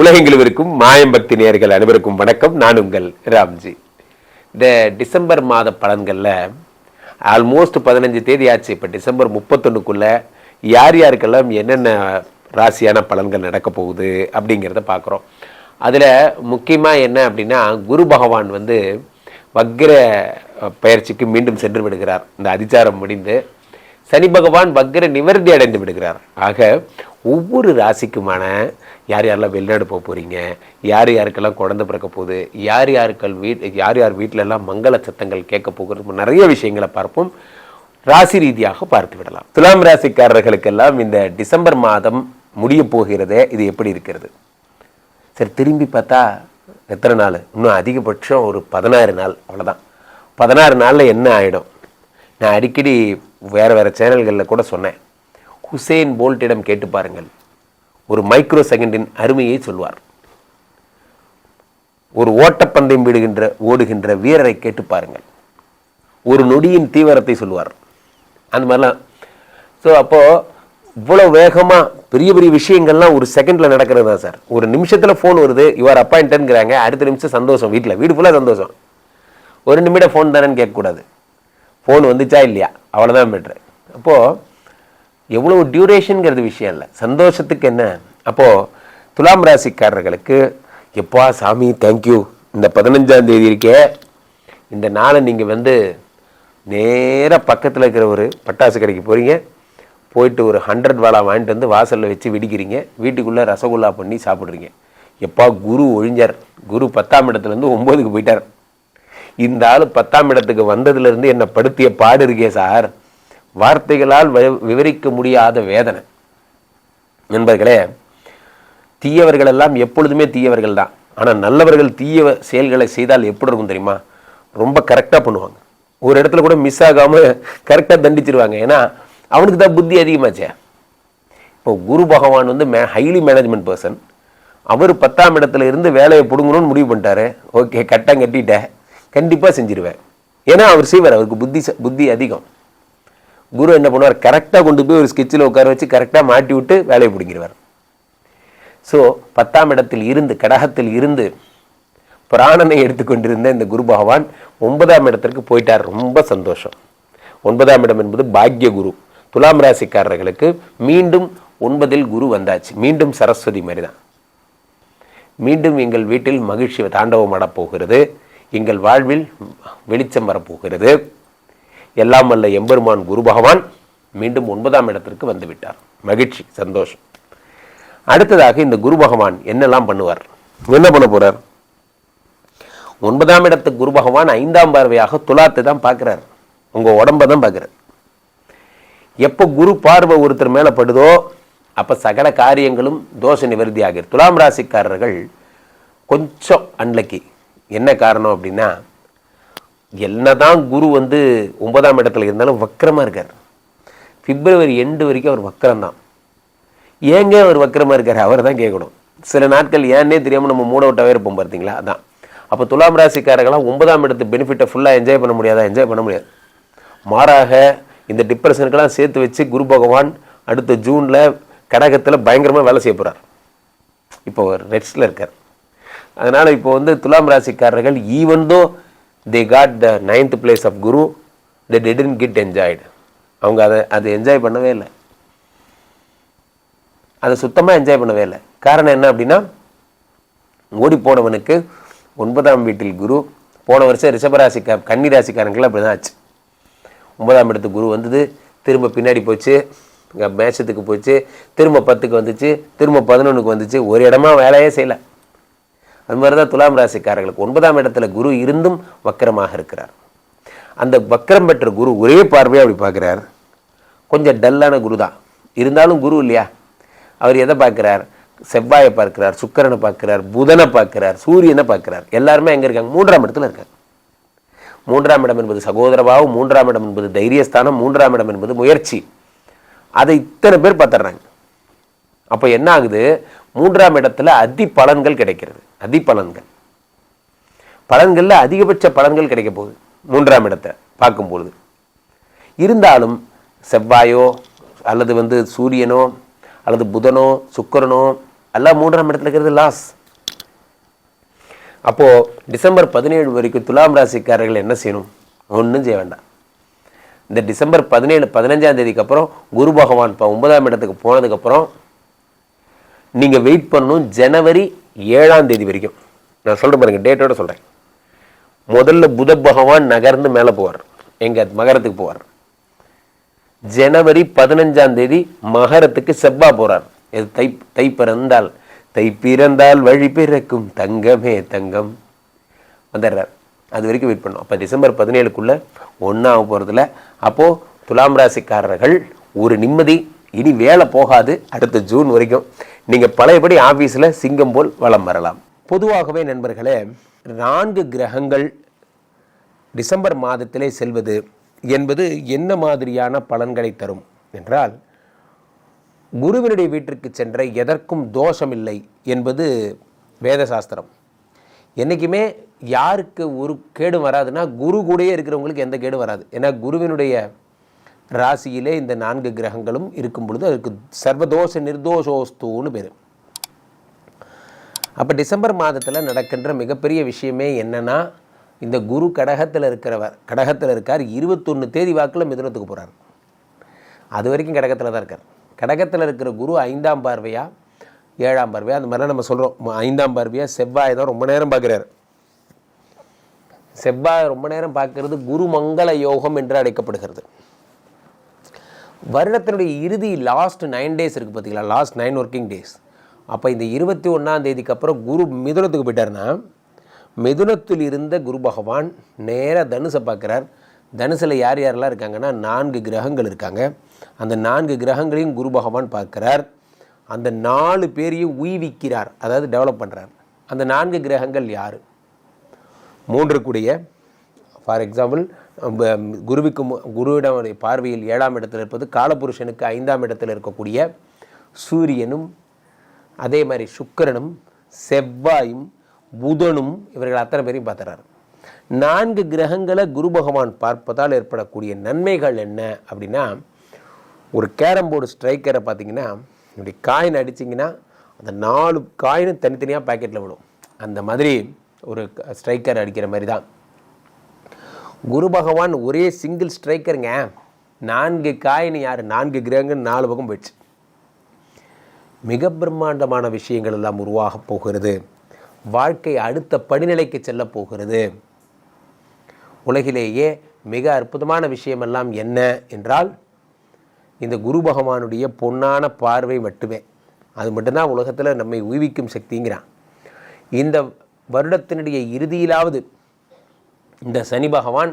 உலகெங்கிலும் இருக்கும் மாயம்பக்தி நேர்கள் அனைவருக்கும் வணக்கம். நான் உங்கள் ராம்ஜி. இந்த டிசம்பர் மாத பலன்களில் ஆல்மோஸ்ட் பதினஞ்சு தேதி ஆச்சு இப்போ டிசம்பர் முப்பத்தொன்னுக்குள்ள யார் யாருக்கெல்லாம் என்னென்ன ராசியான பலன்கள் நடக்க போகுது அப்படிங்கிறத பார்க்குறோம் அதில் முக்கியமாக என்ன அப்படின்னா குரு பகவான் வந்து வக்ர பயிற்சிக்கு மீண்டும் சென்று விடுகிறார். இந்த அதிச்சாரம் முடிந்து சனி பகவான் வக்ர நிவர்த்தி அடைந்து விடுகிறார். ஆக ஒவ்வொரு ராசிக்குமான யார் யாரெல்லாம் வெளிநாடு போக போகிறீங்க யார் யாருக்கெல்லாம் குழந்த பிறக்க போகுது? யார் யாருக்கள் வீட் யார் யார் வீட்டிலெல்லாம் மங்கள சத்தங்கள் கேட்க போகிறது நிறைய விஷயங்களை பார்ப்போம். ராசி ரீதியாக பார்த்து விடலாம். துலாம் ராசிக்காரர்களுக்கெல்லாம் இந்த டிசம்பர் மாதம் முடிய போகிறதே இது எப்படி இருக்கிறது? சரி திரும்பி பார்த்தா எத்தனை நாள்? இன்னும் அதிகபட்சம் ஒரு பதினாறு நாள் அவ்வளோதான் பதினாறு நாளில் என்ன ஆகிடும் நான் அடிக்கடி வேறு வேறு சேனல்களில் கூட சொன்னேன். ஹுசேன் போல்ட்டிடம் கேட்டு பாருங்கள். ஒரு மைக்ரோ செகண்டின் அருமையை சொல்வார். ஒரு ஓட்டப்பந்தயம் விடுகின்ற ஓடுகின்ற வீரரை கேட்டு பாருங்கள். ஒரு நொடியின் தீவிரத்தை சொல்லுவார் அந்த மாதிரிலாம். ஸோ அப்போது இவ்வளோ வேகமாக பெரிய பெரிய விஷயங்கள்லாம் ஒரு செகண்டில் நடக்கிறது தான் சார். ஒரு நிமிஷத்தில் ஃபோன் வருது யுவர் அப்பாயிண்டன்ங்கிறாங்க அடுத்த நிமிஷம் சந்தோஷம் வீட்டில் வீடு ஃபுல்லாக சந்தோஷம். ஒரு நிமிடம் ஃபோன் தானேன்னு கேட்கக்கூடாது. ஃபோன் வந்துச்சா இல்லையா? அவ்வளோதான் பெட்ரு அப்போது எவ்வளோ டியூரேஷனுங்கிறது விஷயம் இல்லை. சந்தோஷத்துக்கு என்ன? அப்போது துலாம் ராசிக்காரர்களுக்கு எப்பா சாமி தேங்க்யூ இந்த பதினஞ்சாம் தேதி இருக்கே. இந்த நாளை நீங்கள் வந்து நேராக பக்கத்தில் இருக்கிற ஒரு பட்டாசு கடைக்கு போகிறீங்க போயிட்டு ஒரு ஹண்ட்ரட் வாழா வாங்கிட்டு வந்து வாசலில் வச்சு வெடிக்கிறீங்க. வீட்டுக்குள்ளே ரசகுல்லா பண்ணி சாப்பிட்றீங்க. எப்பா குரு ஒழிஞ்சார். குரு பத்தாம் இடத்துலேருந்து ஒம்போதுக்கு போயிட்டார். இந்த ஆள் பத்தாம் இடத்துக்கு வந்ததுலேருந்து என்னை படுத்திய பாடு இருக்கே சார். வார்த்தைகளால் விவரிக்க முடியாத வேதனை. நண்பர்களே தீயவர்கள் எல்லாம் எப்பொழுதுமே தீயவர்கள் தான் ஆனால் நல்லவர்கள் தீய செயல்களை செய்தால் எப்படி இருக்கும் தெரியுமா? ரொம்ப கரெக்டாக பண்ணுவாங்க. ஒரு இடத்துல கூட மிஸ் ஆகாமல் கரெக்டாக தண்டிச்சிருவாங்க. ஏன்னா அவனுக்கு தான் புத்தி அதிகமாச்சே. இப்போ குரு பகவான் வந்து மே ஹைலி மேனேஜ்மெண்ட் பர்சன் அவர் பத்தாம் இடத்துல இருந்து வேலையை பிடுங்கணும்னு முடிவு பண்ணிட்டாரு. ஓகே கட்டம் கட்டிட்டேன். கண்டிப்பாக செஞ்சிருவேன். ஏன்னா அவர் செய்வார். அவருக்கு புத்தி ச- புத்தி அதிகம். குரு என்ன பண்ணுவார்? கரெக்டாக கொண்டு போய் ஒரு ஸ்கெட்சில் உட்கார வச்சு கரெக்டாக மாட்டி விட்டு வேலையை பிடிங்கிடுவார். ஸோ பத்தாம் இடத்தில் இருந்து கடகத்தில் இருந்து பிராணனை எடுத்துக்கொண்டிருந்த இந்த குரு பகவான் ஒன்பதாம் இடத்திற்கு போயிட்டார். ரொம்ப சந்தோஷம். ஒன்பதாம் இடம் என்பது பாக்ய குரு. துலாம் ராசிக்காரர்களுக்கு மீண்டும் ஒன்பதில் குரு வந்தாச்சு. மீண்டும் சரஸ்வதி மாதிரி தான். மீண்டும் எங்கள் வீட்டில் மகிழ்ச்சி தாண்டவம் போகிறது. எங்கள் வாழ்வில் வெளிச்சம் வரப்போகிறது எல்லாம் வல்ல எம்பெருமான் குரு பகவான் மீண்டும் ஒன்பதாம் இடத்திற்கு வந்துவிட்டார். மகிழ்ச்சி சந்தோஷம். அடுத்ததாக இந்த குரு பகவான் என்னெல்லாம் பண்ணுவார்? என்ன பண்ண போறார்? ஒன்பதாம் இடத்து குரு பகவான் ஐந்தாம் பார்வையாக துலாத்தை தான் பார்க்குறார். உங்கள் உடம்பை தான் பார்க்குறார். எப்போ குரு பார்வை ஒருத்தர் மேலே படுதோ அப்போ சகல காரியங்களும் தோஷ நிவர்த்தி ஆகிறது துலாம் ராசிக்காரர்கள் கொஞ்சம் அன்லக்கி. என்ன காரணம் அப்படின்னா என்னதான் குரு வந்து ஒன்பதாம் இடத்துல இருந்தாலும் வக்கரமாக இருக்கார். பிப்ரவரி எண்டு வரைக்கும் அவர் வக்கரம் தான் ஏங்க அவர் வக்கரமாக இருக்கார்? அவர் தான் கேட்கணும் சில நாட்கள் ஏன்னே தெரியாமல் நம்ம மூட விட்டாவே இருப்போம் பார்த்தீங்களா? அதான். அப்போ துலாம் ராசிக்காரர்களாம் ஒன்பதாம் இடத்து பெனிஃபிட்டை ஃபுல்லாக என்ஜாய் பண்ண முடியாதா? என்ஜாய் பண்ண முடியாது. மாறாக இந்த டிப்ரெஷனுக்கெல்லாம் சேர்த்து வச்சு குரு பகவான் அடுத்த ஜூனில் கடகத்தில் பயங்கரமாக வேலை செய்ய போகிறார் இப்போ ரெட்ஸில் இருக்கார். அதனால் இப்போ வந்து துலாம் ராசிக்காரர்கள் even though they got the ninth place of Guru they டெடன் get enjoyed அவங்க அதை அதை என்ஜாய் பண்ணவே இல்லை. அதை சுத்தமாக என்ஜாய் பண்ணவே இல்லை. காரணம் என்ன அப்படின்னா ஓடி போனவனுக்கு ஒன்பதாம் வீட்டில் குரு போன வருஷம் ரிஷபராசிக்கா கன்னி ராசிக்காரங்களும் அப்படி தான் ஆச்சு. ஒன்பதாம் இடத்து குரு வந்தது திரும்ப பின்னாடி போச்சு மேஷத்துக்கு போச்சு திரும்ப பத்துக்கு வந்துச்சு திரும்ப பதினொன்றுக்கு வந்துச்சு ஒரு இடமா வேலையே செய்யலை. அது மாதிரி தான் துலாம் ராசிக்காரர்களுக்கு. ஒன்பதாம் இடத்துல குரு இருந்தும் வக்கரமாக இருக்கிறார். அந்த வக்கரம் பெற்ற குரு ஒரே பார்வையாக அப்படி பார்க்குறார். கொஞ்சம் டல்லான குரு தான் இருந்தாலும் குரு இல்லையா? அவர் எதை பார்க்குறார்? செவ்வாயை பார்க்கிறார் சுக்கரனை பார்க்கிறார் புதனை பார்க்கிறார் சூரியனை பார்க்கிறார். எல்லாருமே எங்கே இருக்காங்க? மூன்றாம் இடத்துல இருக்காங்க. மூன்றாம் இடம் என்பது சகோதரபாவம் மூன்றாம் இடம் என்பது தைரியஸ்தானம் மூன்றாம் இடம் என்பது முயற்சி. அதை இத்தனை பேர் பார்த்துடுறாங்க. அப்போ என்ன ஆகுது? மூன்றாம் இடத்துல அதி பலன்கள் கிடைக்கிறது. அதி பலன்கள் பலன்களில் அதிகபட்ச பலன்கள் கிடைக்க போகுது மூன்றாம் இடத்தை பார்க்கும்பொழுது. இருந்தாலும் செவ்வாயோ அல்லது வந்து சூரியனோ அல்லது புதனோ சுக்கிரனோ எல்லாம் மூன்றாம் இடத்துல இருக்கிறது லாஸ் அப்போ டிசம்பர் பதினேழு வரைக்கும் துலாம் ராசிக்காரர்கள் என்ன செய்யணும்? ஒன்றும் செய்ய வேண்டாம். இந்த டிசம்பர் பதினேழு பதினஞ்சாம் தேதிக்கு அப்புறம் குரு பகவான் இப்போ ஒன்பதாம் இடத்துக்கு போனதுக்கப்புறம் நீங்கள் வெயிட் பண்ணணும் ஜனவரி ஏழாம் தேதி வரைக்கும். நான் சொல்கிறேன் பாருங்க டேட்டோட சொல்கிறேன் முதல்ல புத பகவான் நகர்ந்து மேலே போவார். எங்கள் மகரத்துக்கு போவார். ஜனவரி பதினஞ்சாம் தேதி மகரத்துக்கு செவ்வா போகிறார் இது தை தை பிறந்தால் தை பிறந்தால் வழி பிறக்கும் தங்கமே தங்கம். வந்துடுறார். அது வரைக்கும் வெயிட் பண்ணோம். அப்போ டிசம்பர் பதினேழுக்குள்ளே ஒன்றாக போகிறதுல அப்போது துலாம் ராசிக்காரர்கள் ஒரு நிம்மதி இனி வேலை போகாது. அடுத்த ஜூன் வரைக்கும் நீங்கள் பழையபடி ஆஃபீஸில் சிங்கம் போல் வலம் வரலாம். பொதுவாகவே நண்பர்களே நான்கு கிரகங்கள் டிசம்பர் மாதத்திலே செல்வது என்பது என்ன மாதிரியான பலன்களை தரும் என்றால் குருவினுடைய வீட்டிற்கு சென்ற எதற்கும் தோஷமில்லை என்பது வேத சாஸ்திரம் என்றைக்குமே யாருக்கு ஒரு கேடு வராதுன்னா குரு கூடயே இருக்கிறவங்களுக்கு எந்த கேடும் வராது. ஏன்னா குருவினுடைய ராசியிலே இந்த நான்கு கிரகங்களும் இருக்கும் பொழுது அதுக்கு சர்வதோஷ நிர்தோஷோஸ்தூன்னு பேர். அப்போ டிசம்பர் மாதத்தில் நடக்கின்ற மிகப்பெரிய விஷயமே என்னன்னா இந்த குரு கடகத்தில் இருக்கிறவர் கடகத்தில் இருக்கார் இருபத்தொன்று தேதி வாக்கில் மிதுனத்துக்கு போகிறார் அது வரைக்கும் கடகத்தில் தான் இருக்கார். கடகத்தில் இருக்கிற குரு ஐந்தாம் பார்வையா ஏழாம் பார்வையா அந்த மாதிரிலாம் நம்ம சொல்கிறோம் ஐந்தாம் பார்வையா செவ்வாய் தான் ரொம்ப நேரம் பார்க்குறாரு. செவ்வாய் ரொம்ப நேரம் பார்க்கறது குரு மங்கள யோகம் என்று அழைக்கப்படுகிறது. வருடத்தினுடைய இறுதி லாஸ்ட் நைன் டேஸ் இருக்குது பார்த்தீங்களா லாஸ்ட் நைன் ஒர்க்கிங் டேஸ் அப்போ இந்த இருபத்தி ஒன்றாம் தேதிக்கு அப்புறம் குரு மிதுனத்துக்கு போயிட்டாருன்னா மிதுனத்தில் இருந்த குரு பகவான் நேராக தனுசை பார்க்குறார். தனுசில் யார் யாரெல்லாம் இருக்காங்கன்னா நான்கு கிரகங்கள் இருக்காங்க. அந்த நான்கு கிரகங்களையும் குரு பகவான் பார்க்குறார். அந்த நாலு பேரையும் உய்விக்கிறார் அதாவது டெவலப் பண்ணுறார் அந்த நான்கு கிரகங்கள் யார்? மூன்று கூடிய ஃபார் எக்ஸாம்பிள் குருவுக்கு மு- குருவிடம் பார்வையில் ஏழாம் இடத்தில் இருப்பது காலபுருஷனுக்கு ஐந்தாம் இடத்தில் இருக்கக்கூடிய சூரியனும் அதே மாதிரி சுக்கரனும் செவ்வாயும் புதனும் இவர்கள் அத்தனை பேரையும் பார்த்துறாரு. நான்கு கிரகங்களை குரு பகவான் பார்ப்பதால் ஏற்படக்கூடிய நன்மைகள் என்ன அப்படின்னா ஒரு கேரம் போர்டு ஸ்ட்ரைக்கரை பார்த்தீங்கன்னா இப்படி காயின் அடிச்சிங்கன்னா அந்த நாலு காயினும் தனித்தனியாக பாக்கெட்டில் விடும் அந்த மாதிரி ஒரு ஸ்ட்ரைக்கர் அடிக்கிற மாதிரி தான். குரு பகவான் ஒரே சிங்கிள் ஸ்ட்ரைக்கருங்க நான்கு காயின் யார்? நான்கு கிரகங்கள் நாலு பக்கம் போயிடுச்சு. மிக பிரம்மாண்டமான விஷயங்கள் எல்லாம் உருவாகப் போகிறது. வாழ்க்கை அடுத்த படிநிலைக்கு செல்லப் போகிறது. உலகிலேயே மிக அற்புதமான விஷயமெல்லாம் என்ன என்றால் இந்த குரு பகவானுடைய பொன்னான பார்வை மட்டுமே. அது மட்டும்தான் உலகத்தில் நம்மை உய்விக்கும் சக்திங்கிறான். இந்த வருடத்தினுடைய இறுதியிலாவது இந்த சனி பகவான்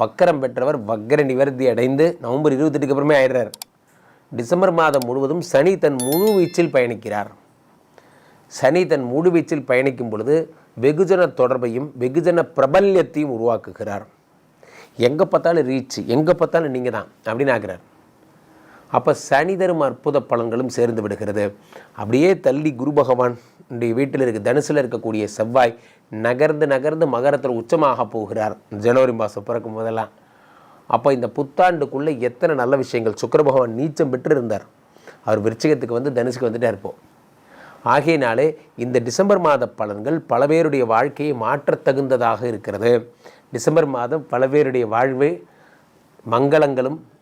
வக்கரம் பெற்றவர் வக்கர நிவர்த்தி அடைந்து நவம்பர் இருபத்தெட்டுக்கு அப்புறமே ஆயிடுறார். டிசம்பர் மாதம் முழுவதும் சனி தன் முழு வீச்சில் பயணிக்கிறார். சனி தன் முழு வீச்சில் பயணிக்கும் பொழுது வெகுஜன தொடர்பையும் வெகுஜன பிரபல்யத்தையும் உருவாக்குகிறார். எங்கே பார்த்தாலும் ரீச் எங்கே பார்த்தாலும் நீங்கள் தான் அப்படின்னு ஆகிறார் அப்போ சனி தரும் அற்புத பலன்களும் சேர்ந்து விடுகிறது. அப்படியே தள்ளி குரு பகவான் வீட்டில் இருக்க தனுசில் இருக்கக்கூடிய செவ்வாய் நகர்ந்து நகர்ந்து மகரத்தில் உச்சமாக போகிறார். ஜனவரி மாதம் பிறக்கும் போதெல்லாம். அப்போ இந்த புத்தாண்டுக்குள்ளே எத்தனை நல்ல விஷயங்கள்? சுக்கர பகவான் நீச்சம் பெற்று இருந்தார் அவர் விருச்சிகத்துக்கு வந்து தனுசுக்கு வந்துட்டே இருப்போம் ஆகையினாலே இந்த டிசம்பர் மாத பலன்கள் பல பேருடைய வாழ்க்கையை மாற்றத் தகுந்ததாக இருக்கிறது. டிசம்பர் மாதம் பல பேருடைய வாழ்வு மங்களங்களும்